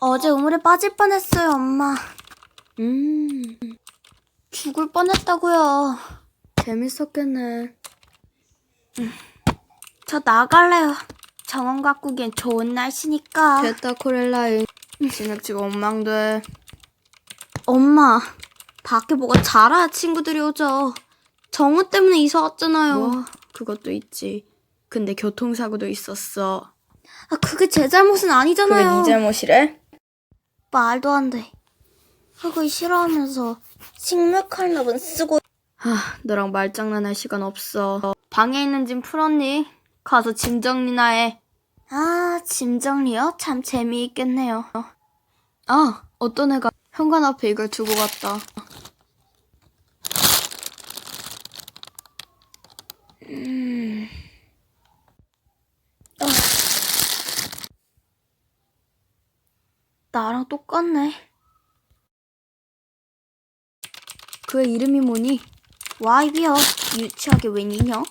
어제 우물에 빠질 뻔했어요, 엄마. 음, 죽을 뻔했다고요. 재밌었겠네. 음, 저 나갈래요. 정원 가꾸기엔 좋은 날씨니까. 됐다 코렐라인 진흙지가 엉망돼 엄마, 밖에 뭐가 자라야 친구들이 오죠. 정우 때문에 이사 왔잖아요. 뭐 그것도 있지 근데 교통사고도 있었어 아, 그게 제 잘못은 그게 아니잖아요. 네 잘못이래? 말도 안 돼. 흙을 싫어하면서 식물 칼날은 쓰고. 하 너랑 말장난할 시간 없어 방에 있는 짐 풀었니? 가서 짐 정리나 해 아, 짐 정리요? 참 재미있겠네요. 아, 어떤 애가 현관 앞에 이걸 두고 갔다. 나랑 똑같네. 그애 이름이 뭐니? 와이비요. 유치하게 웬 인형?